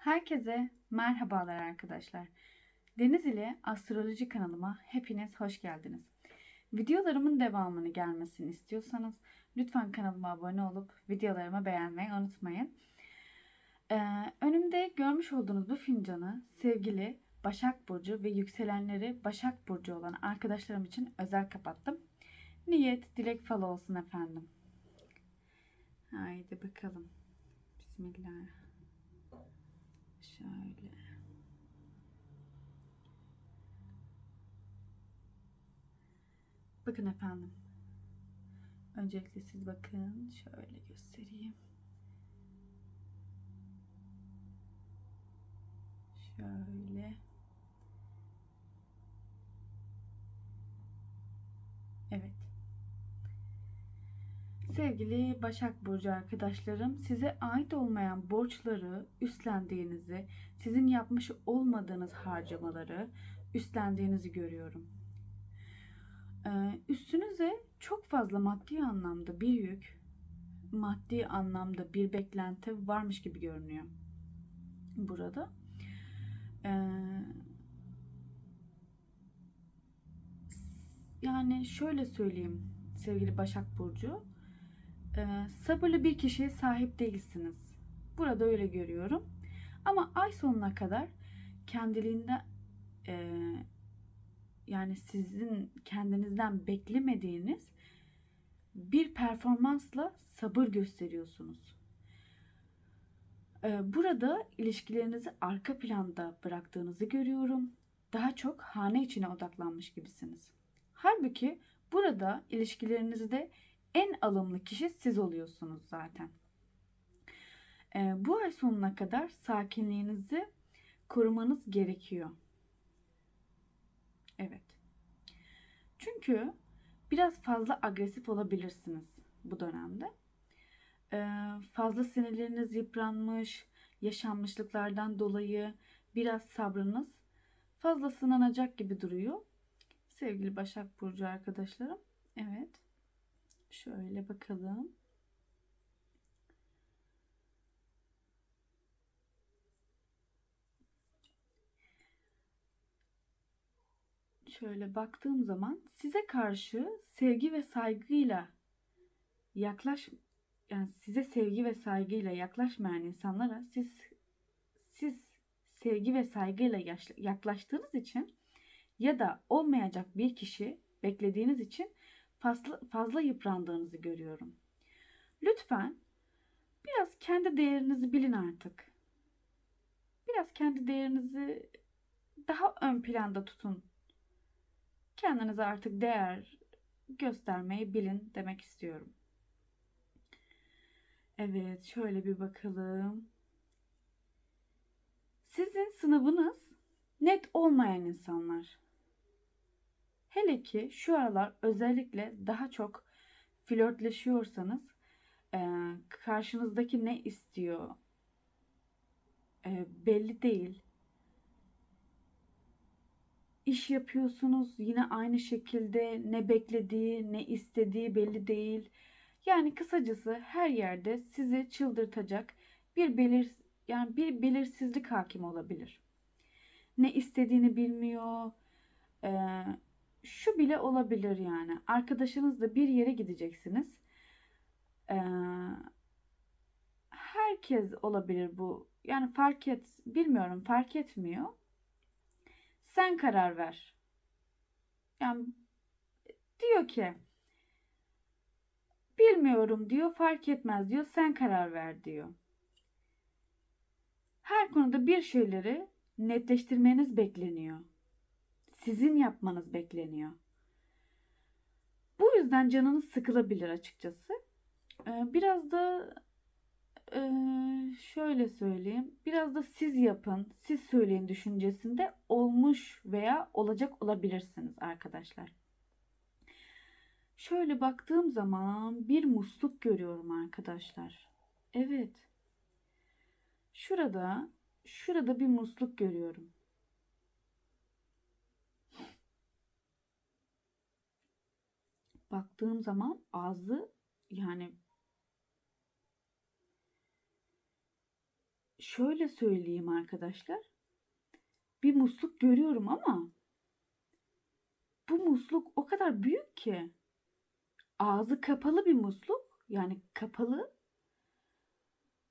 Herkese merhabalar arkadaşlar. Deniz ile Astroloji kanalıma hepiniz hoş geldiniz. Videolarımın devamını gelmesini istiyorsanız lütfen kanalıma abone olup videolarımı beğenmeyi unutmayın. Ee, önümde görmüş olduğunuz bu fincanı sevgili Başak Burcu ve yükselenleri Başak Burcu olan arkadaşlarım için özel kapattım. Niyet, dilek falı olsun efendim. Haydi bakalım. Bismillah. Şöyle. Bakın efendim. Öncelikle siz bakın. Şöyle göstereyim. Şöyle. Evet. Sevgili Başak Burcu arkadaşlarım, size ait olmayan borçları üstlendiğinizi, sizin yapmış olmadığınız harcamaları üstlendiğinizi görüyorum. Ee, üstünüze çok fazla maddi anlamda bir yük, maddi anlamda bir beklenti varmış gibi görünüyor burada. Ee, yani şöyle söyleyeyim sevgili Başak Burcu, e, sabırlı bir kişiye sahip değilsiniz. Burada öyle görüyorum. Ama ay sonuna kadar kendiliğinde e, yani sizin kendinizden beklemediğiniz bir performansla sabır gösteriyorsunuz. E, burada ilişkilerinizi arka planda bıraktığınızı görüyorum. Daha çok hane içine odaklanmış gibisiniz. Halbuki burada ilişkilerinizde en alımlı kişi siz oluyorsunuz zaten. E, bu ay sonuna kadar sakinliğinizi korumanız gerekiyor. Evet. Çünkü biraz fazla agresif olabilirsiniz bu dönemde. E, fazla sinirleriniz yıpranmış, yaşanmışlıklardan dolayı biraz sabrınız fazla sınanacak gibi duruyor. Sevgili Başak Burcu arkadaşlarım. Evet. Şöyle bakalım. Şöyle baktığım zaman size karşı sevgi ve saygıyla yaklaş yani size sevgi ve saygıyla yaklaşmayan insanlara siz siz sevgi ve saygıyla yaklaştığınız için ya da olmayacak bir kişi beklediğiniz için fazla, fazla yıprandığınızı görüyorum. Lütfen biraz kendi değerinizi bilin artık. Biraz kendi değerinizi daha ön planda tutun. Kendinize artık değer göstermeyi bilin demek istiyorum. Evet, şöyle bir bakalım. Sizin sınavınız net olmayan insanlar. Hele ki şu aralar özellikle daha çok flörtleşiyorsanız e, karşınızdaki ne istiyor e, belli değil. İş yapıyorsunuz yine aynı şekilde ne beklediği ne istediği belli değil. Yani kısacası her yerde sizi çıldırtacak bir belir yani bir belirsizlik hakim olabilir. Ne istediğini bilmiyor. Ee, şu bile olabilir yani. Arkadaşınızla bir yere gideceksiniz. Ee, herkes olabilir bu. Yani fark et, bilmiyorum fark etmiyor. Sen karar ver. Yani diyor ki bilmiyorum diyor, fark etmez diyor, sen karar ver diyor. Her konuda bir şeyleri netleştirmeniz bekleniyor sizin yapmanız bekleniyor. Bu yüzden canınız sıkılabilir açıkçası. Biraz da şöyle söyleyeyim. Biraz da siz yapın, siz söyleyin düşüncesinde olmuş veya olacak olabilirsiniz arkadaşlar. Şöyle baktığım zaman bir musluk görüyorum arkadaşlar. Evet. Şurada, şurada bir musluk görüyorum. Baktığım zaman ağzı yani şöyle söyleyeyim arkadaşlar. Bir musluk görüyorum ama bu musluk o kadar büyük ki ağzı kapalı bir musluk yani kapalı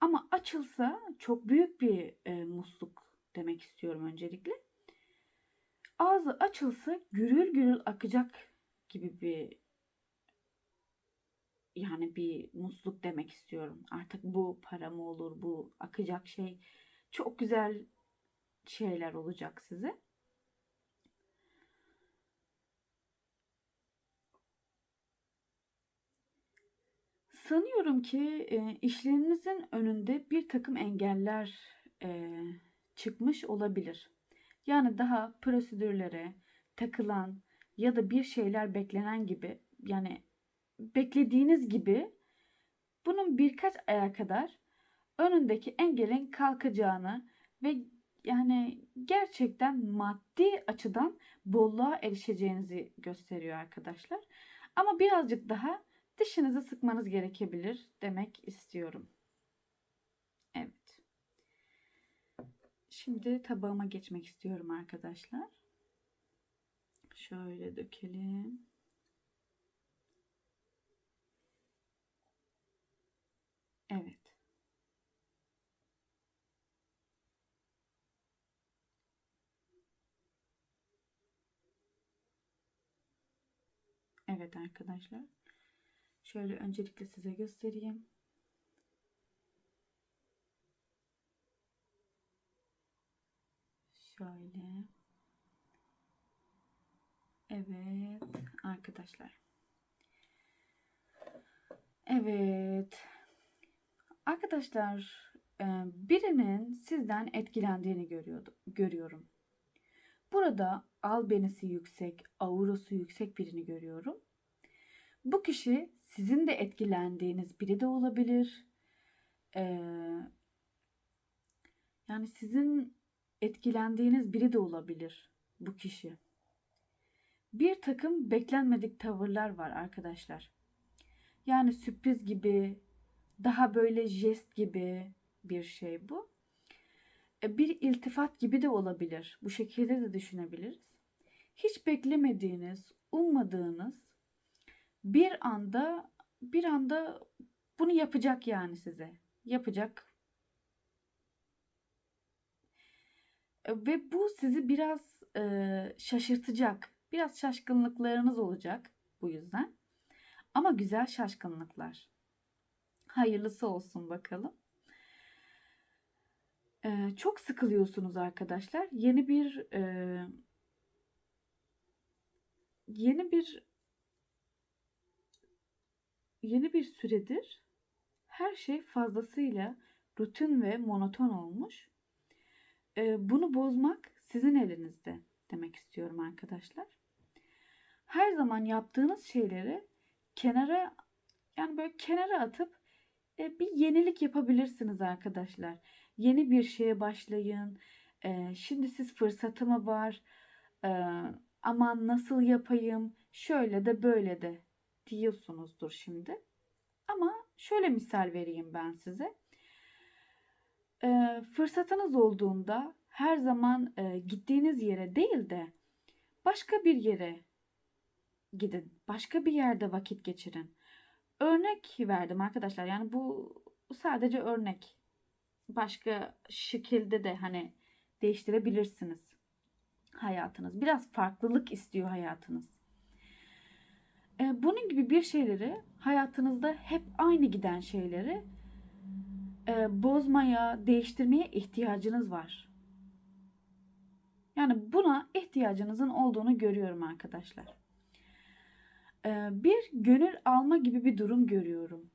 ama açılsa çok büyük bir e, musluk demek istiyorum öncelikle. Ağzı açılsa gürül gürül akacak gibi bir yani bir musluk demek istiyorum. Artık bu para mı olur, bu akacak şey çok güzel şeyler olacak size. Sanıyorum ki e, işlerinizin önünde bir takım engeller e, çıkmış olabilir. Yani daha prosedürlere takılan ya da bir şeyler beklenen gibi yani beklediğiniz gibi bunun birkaç aya kadar önündeki engelin kalkacağını ve yani gerçekten maddi açıdan bolluğa erişeceğinizi gösteriyor arkadaşlar. Ama birazcık daha dişinizi sıkmanız gerekebilir demek istiyorum. Evet. Şimdi tabağıma geçmek istiyorum arkadaşlar. Şöyle dökelim. Evet. Evet arkadaşlar. Şöyle öncelikle size göstereyim. Şöyle. Evet arkadaşlar. Evet. Arkadaşlar e, birinin sizden etkilendiğini görüyorum. Burada albenisi yüksek, aurası yüksek birini görüyorum. Bu kişi sizin de etkilendiğiniz biri de olabilir. Ee, yani sizin etkilendiğiniz biri de olabilir bu kişi. Bir takım beklenmedik tavırlar var arkadaşlar. Yani sürpriz gibi, daha böyle jest gibi bir şey bu. E, bir iltifat gibi de olabilir. Bu şekilde de düşünebiliriz. Hiç beklemediğiniz, ummadığınız bir anda bir anda bunu yapacak yani size. Yapacak. E, ve bu sizi biraz e, şaşırtacak. Biraz şaşkınlıklarınız olacak bu yüzden. Ama güzel şaşkınlıklar. Hayırlısı olsun bakalım. Ee, çok sıkılıyorsunuz arkadaşlar. Yeni bir e, yeni bir yeni bir süredir her şey fazlasıyla rutin ve monoton olmuş. Ee, bunu bozmak sizin elinizde demek istiyorum arkadaşlar. Her zaman yaptığınız şeyleri kenara yani böyle kenara atıp e, bir yenilik yapabilirsiniz arkadaşlar. Yeni bir şeye başlayın. E, şimdi siz fırsatı mı var? E, aman nasıl yapayım? Şöyle de böyle de diyorsunuzdur şimdi. Ama şöyle misal vereyim ben size. E, fırsatınız olduğunda her zaman e, gittiğiniz yere değil de başka bir yere gidin. Başka bir yerde vakit geçirin. Örnek verdim arkadaşlar. Yani bu sadece örnek. Başka şekilde de hani değiştirebilirsiniz hayatınız. Biraz farklılık istiyor hayatınız. Ee, bunun gibi bir şeyleri hayatınızda hep aynı giden şeyleri e, bozmaya, değiştirmeye ihtiyacınız var. Yani buna ihtiyacınızın olduğunu görüyorum arkadaşlar. Ee, bir gönül alma gibi bir durum görüyorum.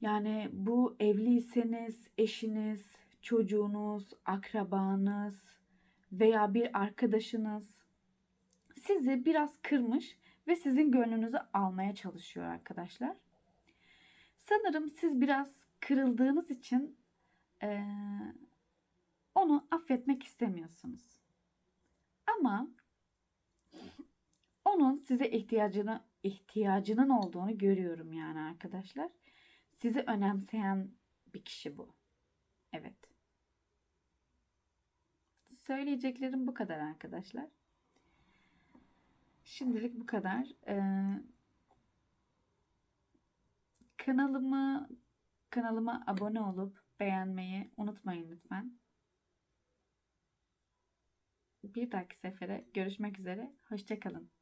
Yani bu evliyseniz eşiniz, çocuğunuz, akrabanız veya bir arkadaşınız sizi biraz kırmış ve sizin gönlünüzü almaya çalışıyor arkadaşlar. Sanırım siz biraz kırıldığınız için e, onu affetmek istemiyorsunuz. Ama onun size ihtiyacını ihtiyacının olduğunu görüyorum yani arkadaşlar. Sizi önemseyen bir kişi bu. Evet. Söyleyeceklerim bu kadar arkadaşlar. Şimdilik bu kadar. Ee, kanalımı kanalıma abone olup beğenmeyi unutmayın lütfen. Bir dahaki sefere görüşmek üzere. Hoşçakalın.